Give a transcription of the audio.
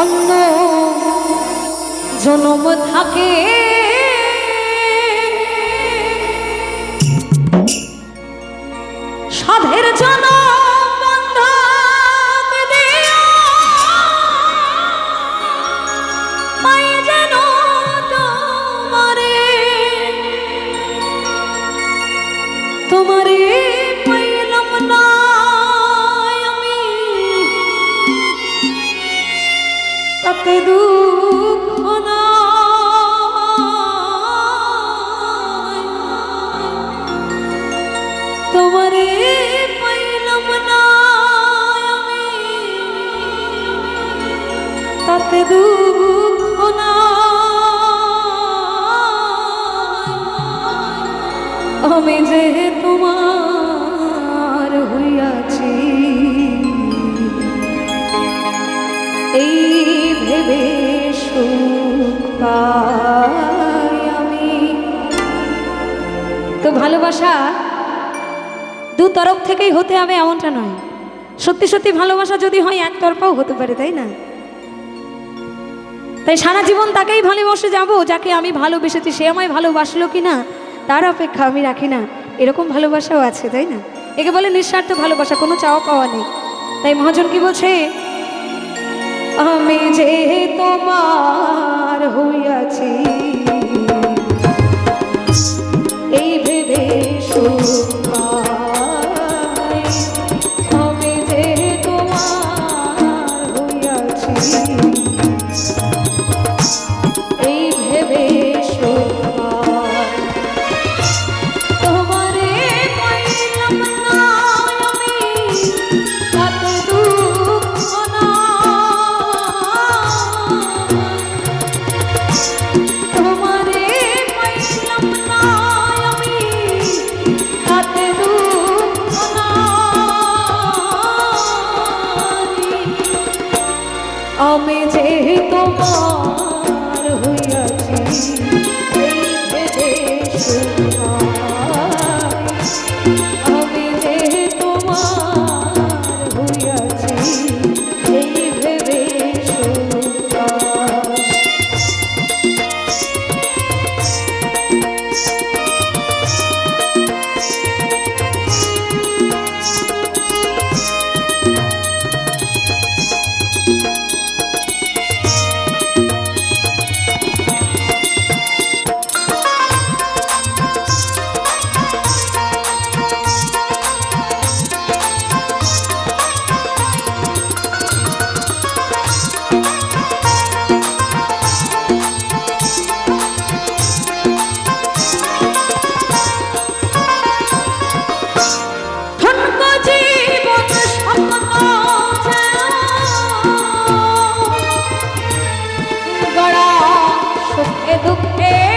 অন্য জনম থাকে। সাধের যেন তোমারে এই ভেবে আমি। তো ভালোবাসা তরফ থেকেই হতে হবে এমনটা নয়। সত্যি সত্যি ভালোবাসা যদি হয়, একতরফাও হতে পারে, তাই না? তাই সারা জীবন তাকেই ভালোবাসে যাব, যাকে আমি ভালোবেসেছি। সে আমায় ভালোবাসলো কি না তার অপেক্ষা আমি রাখি না। এরকম ভালোবাসাও আছে, তাই না? একে বলে নিঃস্বার্থ ভালোবাসা, কোনো চাওয়া পাওয়া নেই। তাই মহাজন কি বলছে? আমি যে তোমার হইয়াছি বুকে